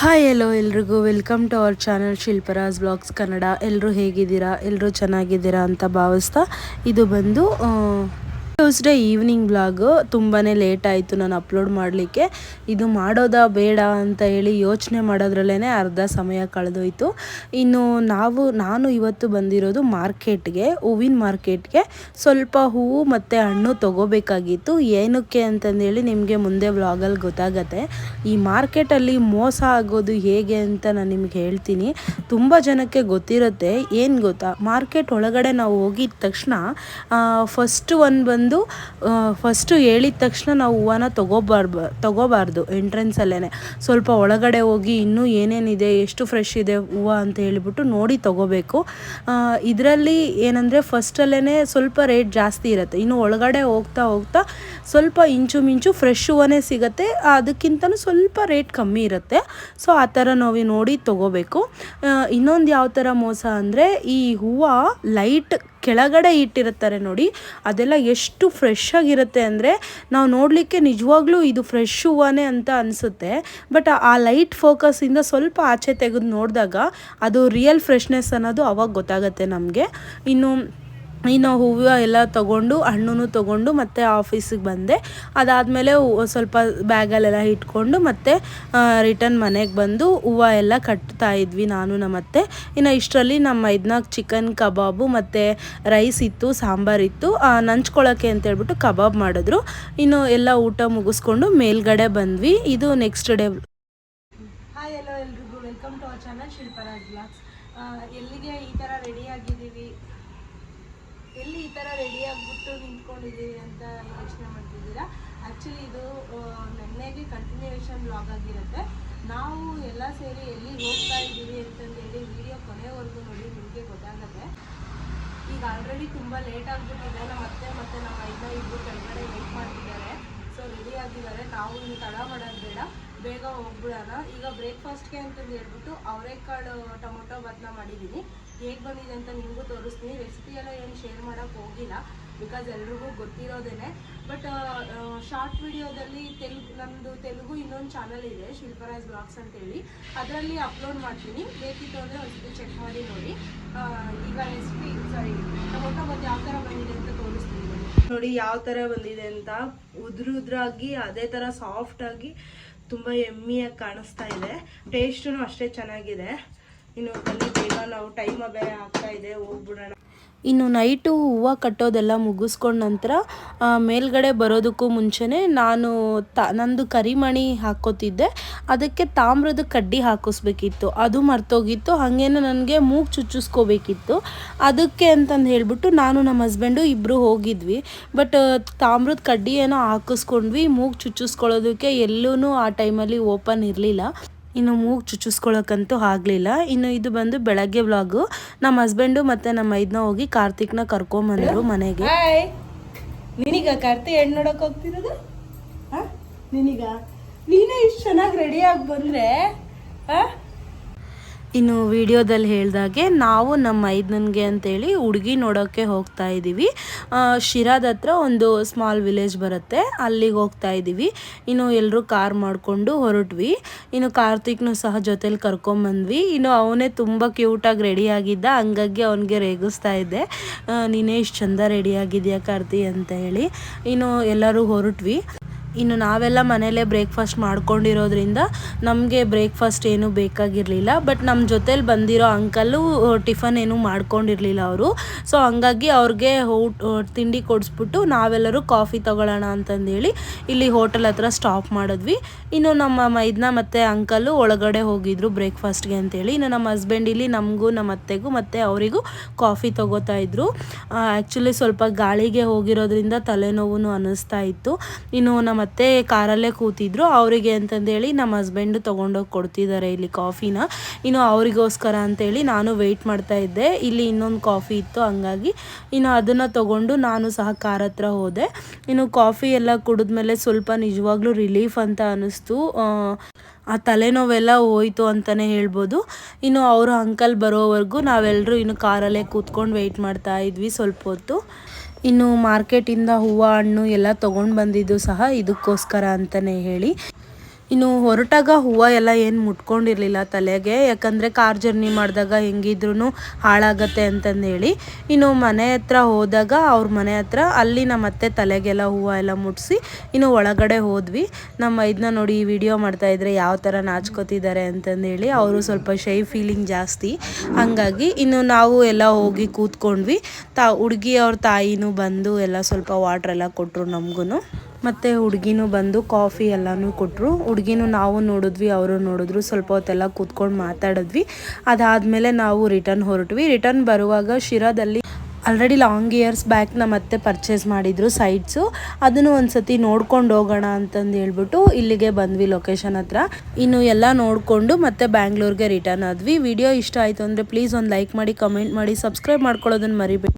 Hi hello ಎಲ್ರಿಗೂ. Welcome to our channel Shilparaj blogs Kannada ಎಲ್ಲರೂ ಹೇಗಿದ್ದೀರಾ? ಎಲ್ಲರೂ ಚೆನ್ನಾಗಿದ್ದೀರಾ ಅಂತ ಭಾವಿಸ್ತಾ ಇದು ಬಂದು ಟ್ಯೂಸ್ಡೇ ಈವ್ನಿಂಗ್ ಬ್ಲಾಗ್ ತುಂಬಾ ಲೇಟ್ ಆಯಿತು ನಾನು ಅಪ್ಲೋಡ್ ಮಾಡಲಿಕ್ಕೆ. ಇದು ಮಾಡೋದಾ ಬೇಡ ಅಂತ ಹೇಳಿ ಯೋಚನೆ ಮಾಡೋದ್ರಲ್ಲೇ ಅರ್ಧ ಸಮಯ ಕಳೆದೋಯ್ತು. ಇನ್ನು ನಾವು, ನಾನು ಇವತ್ತು ಬಂದಿರೋದು ಮಾರ್ಕೆಟ್ಗೆ ಹೂವಿನ ಮಾರ್ಕೆಟ್ಗೆ ಸ್ವಲ್ಪ ಹೂವು ಮತ್ತು ಹಣ್ಣು ತೊಗೋಬೇಕಾಗಿತ್ತು. ಏನಕ್ಕೆ ಅಂತಂದೇಳಿ ನಿಮಗೆ ಮುಂದೆ ಬ್ಲಾಗಲ್ಲಿ ಗೊತ್ತಾಗತ್ತೆ. ಈ ಮಾರ್ಕೆಟಲ್ಲಿ ಮೋಸ ಆಗೋದು ಹೇಗೆ ಅಂತ ನಾನು ನಿಮ್ಗೆ ಹೇಳ್ತೀನಿ. ತುಂಬ ಜನಕ್ಕೆ ಗೊತ್ತಿರುತ್ತೆ. ಏನು ಗೊತ್ತಾ? ಮಾರ್ಕೆಟ್ ಒಳಗಡೆ ನಾವು ಹೋಗಿದ ತಕ್ಷಣ ಫಸ್ಟ್ ಒಂದು ಬಂದು ಬಂದು ಫಸ್ಟು ಹೇಳಿದ ತಕ್ಷಣ ನಾವು ಹೂವನ್ನ ತೊಗೋಬಾರ್ಬ, ತೊಗೋಬಾರ್ದು ಎಂಟ್ರೆನ್ಸಲ್ಲೇ ಸ್ವಲ್ಪ ಒಳಗಡೆ ಹೋಗಿ ಇನ್ನೂ ಏನೇನಿದೆ, ಎಷ್ಟು ಫ್ರೆಶ್ ಇದೆ ಹೂವು ಅಂತ ಹೇಳಿಬಿಟ್ಟು ನೋಡಿ ತೊಗೋಬೇಕು. ಇದರಲ್ಲಿ ಏನಂದರೆ ಫಸ್ಟಲ್ಲೇ ಸ್ವಲ್ಪ ರೇಟ್ ಜಾಸ್ತಿ ಇರುತ್ತೆ. ಇನ್ನು ಒಳಗಡೆ ಹೋಗ್ತಾ ಹೋಗ್ತಾ ಸ್ವಲ್ಪ ಇಂಚು ಮಿಂಚು ಫ್ರೆಶ್ ಹೂವೇ ಸಿಗುತ್ತೆ. ಅದಕ್ಕಿಂತಲೂ ಸ್ವಲ್ಪ ರೇಟ್ ಕಮ್ಮಿ ಇರುತ್ತೆ. ಸೊ ಆ ಥರ ನಾವು ನೋಡಿ ತೊಗೋಬೇಕು. ಇನ್ನೊಂದು ಯಾವ ಥರ ಮೋಸ ಅಂದರೆ ಈ ಹೂವು ಲೈಟ್ ಕೆಳಗಡೆ ಇಟ್ಟಿರುತ್ತಾರೆ ನೋಡಿ, ಅದೆಲ್ಲ ಎಷ್ಟು ಫ್ರೆಶ್ ಆಗಿರುತ್ತೆ ಅಂದರೆ ನಾವು ನೋಡಲಿಕ್ಕೆ ನಿಜವಾಗ್ಲೂ ಇದು ಫ್ರೆಶ್ ಹೂವನೇ ಅಂತ ಅನಿಸುತ್ತೆ. ಬಟ್ ಆ ಲೈಟ್ ಫೋಕಸಿಂದ ಸ್ವಲ್ಪ ಆಚೆ ತೆಗೆದು ನೋಡಿದಾಗ ಅದು ರಿಯಲ್ ಫ್ರೆಶ್ನೆಸ್ ಅನ್ನೋದು ಅವಾಗ ಗೊತ್ತಾಗುತ್ತೆ ನಮಗೆ. ಇನ್ನು ಇನ್ನು ಹೂವು ಎಲ್ಲ ತೊಗೊಂಡು ಹಣ್ಣು ತೊಗೊಂಡು ಮತ್ತೆ ಆಫೀಸಿಗೆ ಬಂದೆ. ಅದಾದಮೇಲೆ ಸ್ವಲ್ಪ ಬ್ಯಾಗಲ್ಲೆಲ್ಲ ಇಟ್ಕೊಂಡು ಮತ್ತೆ ರಿಟರ್ನ್ ಮನೆಗೆ ಬಂದು ಹೂವು ಎಲ್ಲ ಕಟ್ತಾ ಇದ್ವಿ ನಾನು ನಮ್ಮತ್ತೆ. ಇನ್ನು ಇಷ್ಟರಲ್ಲಿ ನಮ್ಮ ಐದ್ನಾಲ್ಕು ಚಿಕನ್ ಕಬಾಬು ಮತ್ತು ರೈಸ್ ಇತ್ತು ಸಾಂಬಾರಿತ್ತು ನಂಚ್ಕೊಳ್ಳೋಕ್ಕೆ ಅಂತ ಹೇಳ್ಬಿಟ್ಟು ಕಬಾಬ್ ಮಾಡಿದ್ರು. ಇನ್ನು ಎಲ್ಲ ಊಟ ಮುಗಿಸ್ಕೊಂಡು ಮೇಲ್ಗಡೆ ಬಂದ್ವಿ. ಇದು ನೆಕ್ಸ್ಟ್ ಡೇ ಹಾಯ್ ಎಲ್ಲೋ ಎಲ್ರಿಗೂ. Welcome to our channel Shilparaj ಎಲ್ಲಿಗೆ ಈ ಥರ ರೆಡಿ ಎಲ್ಲಿ ಈ ಥರ ರೆಡಿ ಆಗಿಬಿಟ್ಟು ನಿಂತ್ಕೊಂಡಿದ್ದೀವಿ ಅಂತ ಯೋಚನೆ ಮಾಡ್ತಿದ್ದೀರಾ? ಆ್ಯಕ್ಚುಲಿ ಇದು ನೆನ್ನೆಗೆ ಕಂಟಿನ್ಯೂಯೇಷನ್ ಬ್ಲಾಗ್ ಆಗಿರುತ್ತೆ. ನಾವು ಎಲ್ಲ ಸೇರಿ ಎಲ್ಲಿ ಹೋಗ್ತಾ ಇದ್ದೀವಿ ಅಂತಂದೇಳಿ ವಿಡಿಯೋ ಕೊನೆವರೆಗೂ ನೋಡಿ ನಿಮಗೆ ಗೊತ್ತಾಗುತ್ತೆ. ಈಗ ಆಲ್ರೆಡಿ ತುಂಬ ಲೇಟ್ ಆಗಿಬಿಟ್ಟಿದೆ. ನಮ್ಮ ಅತ್ತೆ ಮತ್ತು ನಮ್ಮ ಐದ ಇಬ್ಬರು ಕೆಳಗಡೆ ವೆಯ್ಟ್ ಮಾಡ್ತಿದ್ದಾರೆ. ಸೊ ರೆಡಿ ಆಗಿದ್ದಾರೆ. ನಾವು ಇನ್ನು ತಡ ಮಾಡೋದು ಬೇಡ. ಬೇಗ ಹೋಗ್ಬಿಡೋಣ. ಈಗ ಬ್ರೇಕ್ಫಾಸ್ಟ್ಗೆ ಅಂತಂದು ಹೇಳ್ಬಿಟ್ಟು ಅವರೆಕಾಳು ಟೊಮೊಟೊ ಬದನ ಮಾಡಿದ್ದೀನಿ ಹೇಗೆ ಬಂದಿದೆ ಅಂತ ನಿಮಗೂ ತೋರಿಸ್ತೀನಿ. ರೆಸಿಪಿ ಎಲ್ಲ ಏನು ಶೇರ್ ಮಾಡೋಕ್ಕೆ ಹೋಗಿಲ್ಲ ಬಿಕಾಸ್ ಎಲ್ರಿಗೂ ಗೊತ್ತಿರೋದೇ ಬಟ್ ಶಾರ್ಟ್ ವಿಡಿಯೋದಲ್ಲಿ ತೆಲುಗು ನಮ್ಮದು ತೆಲುಗು ಇನ್ನೊಂದು ಚಾನಲ್ ಇದೆ ಶಿಲ್ಪರಾಜ್ ಬ್ಲಾಗ್ಸ್ ಅಂತೇಳಿ. ಅದರಲ್ಲಿ ಅಪ್ಲೋಡ್ ಮಾಡ್ತೀನಿ. ಬೇಕಿತ್ತು ಅಂದರೆ ಒಂದ್ಸತಿ ಚೆಕ್ ಮಾಡಿ ನೋಡಿ. ಈಗ ರೆಸಿಪಿ ಸಾರಿ ಟೊಮೊಟೊ ಮತ್ತು ಯಾವ ಥರ ಬಂದಿದೆ ಅಂತ ತೋರಿಸ್ತೀನಿ ನೋಡಿ ಯಾವ ಥರ ಬಂದಿದೆ ಅಂತ. ಉದ್ರ ಉದ್ರಾಗಿ, ಅದೇ ಥರ ಸಾಫ್ಟಾಗಿ ತುಂಬ ಎಮ್ಮಿಯಾಗಿ ಕಾಣಿಸ್ತಾ ಇದೆ. ಟೇಸ್ಟೂ ಅಷ್ಟೇ ಚೆನ್ನಾಗಿದೆ. ಇನ್ನು ಬನ್ನಿ ಬೇಗ ನಾವು ಟೈಮ್ ಬೇರೆ ಆಗ್ತಾ ಇದೆ, ಹೋಗ್ಬಿಡೋಣ. ಇನ್ನು ನೈಟು ಹೂವು ಕಟ್ಟೋದೆಲ್ಲ ಮುಗಿಸ್ಕೊಂಡ ನಂತರ ಮೇಲ್ಗಡೆ ಬರೋದಕ್ಕೂ ಮುಂಚೆನೇ ನಾನು ತ, ನಂದು ಕರಿಮಣಿ ಹಾಕೋತಿದ್ದೆ ಅದಕ್ಕೆ ತಾಮ್ರದ ಕಡ್ಡಿ ಹಾಕಿಸ್ಬೇಕಿತ್ತು. ಅದು ಮರ್ತೋಗಿತ್ತು. ಹಾಗೇನೆ ನನಗೆ ಮೂಗು ಚುಚ್ಚಿಸ್ಕೋಬೇಕಿತ್ತು. ಅದಕ್ಕೆ ಅಂತಂದು ಹೇಳಿಬಿಟ್ಟು ನಾನು ನಮ್ಮ ಹಸ್ಬೆಂಡು ಇಬ್ಬರು ಹೋಗಿದ್ವಿ. ಬಟ್ ತಾಮ್ರದ ಕಡ್ಡಿ ಏನೋ ಹಾಕಿಸ್ಕೊಂಡ್ವಿ. ಮೂಗು ಚುಚ್ಚಿಸ್ಕೊಳ್ಳೋದಕ್ಕೆ ಎಲ್ಲೂ ಆ ಟೈಮಲ್ಲಿ ಓಪನ್ ಇರಲಿಲ್ಲ. ಇನ್ನು ಮೂಗು ಚುಚ್ಚಿಸ್ಕೊಳ್ಳೋಕ್ಕಂತೂ ಆಗಲಿಲ್ಲ. ಇನ್ನು ಇದು ಬಂದು ಬೆಳಗ್ಗೆ ವ್ಲಾಗು. ನಮ್ಮ ಹಸ್ಬೆಂಡು ಮತ್ತು ನಮ್ಮ ಐದನ್ನ ಹೋಗಿ ಕಾರ್ತಿಕ್ನ ಕರ್ಕೊಂಬಂದರು ಮನೆಗೆ. ನಿನಗ ಕಾರ್ತಿ ಹೆಣ್ಣು ನೋಡಕ್ ಹೋಗ್ತಿರೋದು? ನಿನಗ? ನೀನೇ ಇಷ್ಟು ಚೆನ್ನಾಗಿ ರೆಡಿಯಾಗಿ ಬಂದ್ರೆ ಇನ್ನು ವಿಡಿಯೋದಲ್ಲಿ ಹೇಳಿದಾಗೆ ನಾವು ನಮ್ಮ ಐದನನ್ಗೆ ಅಂತೇಳಿ ಹುಡುಗಿ ನೋಡೋಕ್ಕೆ ಹೋಗ್ತಾ ಇದ್ದೀವಿ. ಶಿರಾದ ಹತ್ರ ಒಂದು ಸ್ಮಾಲ್ ವಿಲೇಜ್ ಬರುತ್ತೆ. ಅಲ್ಲಿಗೆ ಹೋಗ್ತಾ ಇದ್ದೀವಿ. ಇನ್ನು ಎಲ್ಲರೂ ಕಾರ್ ಮಾಡಿಕೊಂಡು ಹೊರಟ್ವಿ. ಇನ್ನು ಕಾರ್ತಿಕ್ನು ಸಹ ಜೊತೇಲಿ ಕರ್ಕೊಂಬಂದ್ವಿ ಇನ್ನು ಅವನೇ ತುಂಬ ಕ್ಯೂಟಾಗಿ ರೆಡಿ ಆಗಿದ್ದ. ಹಂಗಾಗಿ ಅವನಿಗೆ ರೇಗಿಸ್ತಾ ಇದ್ದೆ. ನೀನೇ ಇಷ್ಟು ಚಂದ ರೆಡಿ ಆಗಿದೆಯಾ ಕಾರ್ತಿ ಅಂತ ಹೇಳಿ ಇನ್ನು ಎಲ್ಲರೂ ಹೊರಟ್ವಿ. ಇನ್ನು ನಾವೆಲ್ಲ ಮನೇಲೇ ಬ್ರೇಕ್ಫಾಸ್ಟ್ ಮಾಡ್ಕೊಂಡಿರೋದ್ರಿಂದ ನಮಗೆ ಬ್ರೇಕ್ಫಾಸ್ಟ್ ಏನೂ ಬೇಕಾಗಿರಲಿಲ್ಲ. ಬಟ್ ನಮ್ಮ ಜೊತೇಲಿ ಬಂದಿರೋ ಅಂಕಲ್ಲು ಟಿಫನ್ ಏನೂ ಮಾಡ್ಕೊಂಡಿರಲಿಲ್ಲ ಅವರು. ಸೊ ಹಂಗಾಗಿ ಅವ್ರಿಗೆ ಊಟ ತಿಂಡಿ ಕೊಡಿಸ್ಬಿಟ್ಟು ನಾವೆಲ್ಲರೂ ಕಾಫಿ ತೊಗೊಳ್ಳೋಣ ಅಂತಂದೇಳಿ ಇಲ್ಲಿ ಹೋಟೆಲ್ ಹತ್ರ ಸ್ಟಾಪ್ ಮಾಡಿದ್ವಿ. ಇನ್ನು ನಮ್ಮ ಮೈದ್ನ ಮತ್ತು ಅಂಕಲ್ಲು ಒಳಗಡೆ ಹೋಗಿದ್ರು ಬ್ರೇಕ್ಫಾಸ್ಟ್ಗೆ ಅಂತೇಳಿ. ಇನ್ನು ನಮ್ಮ ಹಸ್ಬೆಂಡ್ ಇಲ್ಲಿ ನಮಗೂ, ನಮ್ಮ ಅತ್ತೆಗೂ ಮತ್ತು ಅವರಿಗೂ ಕಾಫಿ ತೊಗೋತಾ ಇದ್ರು. ಆ್ಯಕ್ಚುಲಿ ಸ್ವಲ್ಪ ಗಾಳಿಗೆ ಹೋಗಿರೋದ್ರಿಂದ ತಲೆನೋವು ಅನ್ನಿಸ್ತಾ ಇತ್ತು. ಇನ್ನು ನಮ್ಮ ಮತ್ತೆ ಕಾರಲ್ಲೇ ಕೂತಿದ್ರು. ಅವರಿಗೆ ಅಂತಂದೇಳಿ ನಮ್ಮ ಹಸ್ಬೆಂಡು ತಗೊಂಡೋಗಿ ಕೊಡ್ತಿದ್ದಾರೆ ಇಲ್ಲಿ ಕಾಫಿನ ಇನ್ನು ಅವರಿಗೋಸ್ಕರ ಅಂತೇಳಿ ನಾನು ವೆಯ್ಟ್ ಮಾಡ್ತಾ ಇದ್ದೆ. ಇಲ್ಲಿ ಇನ್ನೊಂದು ಕಾಫಿ ಇತ್ತು, ಹಂಗಾಗಿ ಇನ್ನು ಅದನ್ನು ತಗೊಂಡು ನಾನು ಸಹ ಕಾರ್ ಹತ್ರ ಹೋದೆ. ಇನ್ನು ಕಾಫಿ ಎಲ್ಲ ಕುಡಿದ್ಮೇಲೆ ಸ್ವಲ್ಪ ನಿಜವಾಗ್ಲೂ ರಿಲೀಫ್ ಅಂತ ಅನ್ನಿಸ್ತು ಆ ತಲೆನೋವೆಲ್ಲ ಹೋಯ್ತು ಅಂತಲೇ ಹೇಳ್ಬೋದು. ಇನ್ನು ಅವರು ಅಂಕಲ್ ಬರೋವರೆಗೂ ನಾವೆಲ್ಲರೂ ಇನ್ನು ಕಾರಲ್ಲೇ ಕೂತ್ಕೊಂಡು ವೆಯ್ಟ್ ಮಾಡ್ತಾ ಇದ್ವಿ ಸ್ವಲ್ಪ ಹೊತ್ತು. ಇನ್ನು ಮಾರ್ಕೆಟಿಂದ ಹೂವು ಹಣ್ಣು ಎಲ್ಲ ತೊಗೊಂಡು ಬಂದಿದ್ದು ಸಹ ಇದಕ್ಕೋಸ್ಕರ ಅಂತಲೇ ಹೇಳಿ. ಇನ್ನು ಹೊರಟಾಗ ಹೂವು ಎಲ್ಲ ಏನು ಮುಟ್ಕೊಂಡಿರಲಿಲ್ಲ ತಲೆಗೆ, ಯಾಕಂದರೆ ಕಾರ್ ಜರ್ನಿ ಮಾಡಿದಾಗ ಹೆಂಗಿದ್ರು ಹಾಳಾಗತ್ತೆ ಅಂತಂದೇಳಿ. ಇನ್ನು ಮನೆ ಹತ್ರ ಹೋದಾಗ ಅವ್ರ ಮನೆ ಹತ್ರ ಅಲ್ಲಿ ನಮ್ಮ ಅತ್ತೆ ತಲೆಗೆಲ್ಲ ಹೂವು ಎಲ್ಲ ಮುಟ್ಟಿಸಿ ಇನ್ನು ಒಳಗಡೆ ಹೋದ್ವಿ. ನಮ್ಮ ಇದನ್ನ ನೋಡಿ ಈ ವಿಡಿಯೋ ಮಾಡ್ತಾ ಇದ್ರೆ ಯಾವ ಥರ ನಾಚ್ಕೋತಿದ್ದಾರೆ ಅಂತಂದೇಳಿ ಅವರು ಸ್ವಲ್ಪ ಶೈ ಫೀಲಿಂಗ್ ಜಾಸ್ತಿ. ಹಂಗಾಗಿ ಇನ್ನು ನಾವು ಎಲ್ಲ ಹೋಗಿ ಕೂತ್ಕೊಂಡ್ವಿ. ತಾ ಹುಡುಗಿ ಅವ್ರ ತಾಯಿನೂ ಬಂದು ಎಲ್ಲ ಸ್ವಲ್ಪ ವಾಟ್ರೆಲ್ಲ ಕೊಟ್ಟರು ನಮಗೂ ಮತ್ತು ಹುಡುಗಿನೂ ಬಂದು ಕಾಫಿ ಎಲ್ಲನೂ ಕೊಟ್ಟರು ಹುಡುಗಿನೂ ನಾವು ನೋಡಿದ್ವಿ, ಅವರು ನೋಡಿದ್ರು, ಸ್ವಲ್ಪ ಹೊತ್ತೆಲ್ಲ ಕೂತ್ಕೊಂಡು ಮಾತಾಡಿದ್ವಿ. ಅದಾದಮೇಲೆ ನಾವು ರಿಟರ್ನ್ ಹೊರಟ್ವಿ. ರಿಟರ್ನ್ ಬರುವಾಗ ಶಿರಾದಲ್ಲಿ ಆಲ್ರೆಡಿ ಲಾಂಗ್ ಇಯರ್ಸ್ ಬ್ಯಾಕ್ ಮತ್ತೆ ಪರ್ಚೇಸ್ ಮಾಡಿದ್ರು ಸೈಟ್ಸು ಅದನ್ನು ಒಂದು ಸತಿ ನೋಡ್ಕೊಂಡು ಹೋಗೋಣ ಅಂತಂದು ಹೇಳ್ಬಿಟ್ಟು ಇಲ್ಲಿಗೆ ಬಂದ್ವಿ ಲೊಕೇಶನ್ ಹತ್ರ. ಇನ್ನು ಎಲ್ಲ ನೋಡಿಕೊಂಡು ಮತ್ತೆ ಬ್ಯಾಂಗ್ಳೂರ್ಗೆ ರಿಟರ್ನ್ ಆದ್ವಿ. ವಿಡಿಯೋ ಇಷ್ಟ ಆಯಿತು ಅಂದರೆ ಪ್ಲೀಸ್ ಒಂದು ಲೈಕ್ ಮಾಡಿ ಕಮೆಂಟ್ ಮಾಡಿ ಸಬ್ಸ್ಕ್ರೈಬ್ ಮಾಡ್ಕೊಳ್ಳೋದನ್ನು ಮರಿಬೇಡಿ.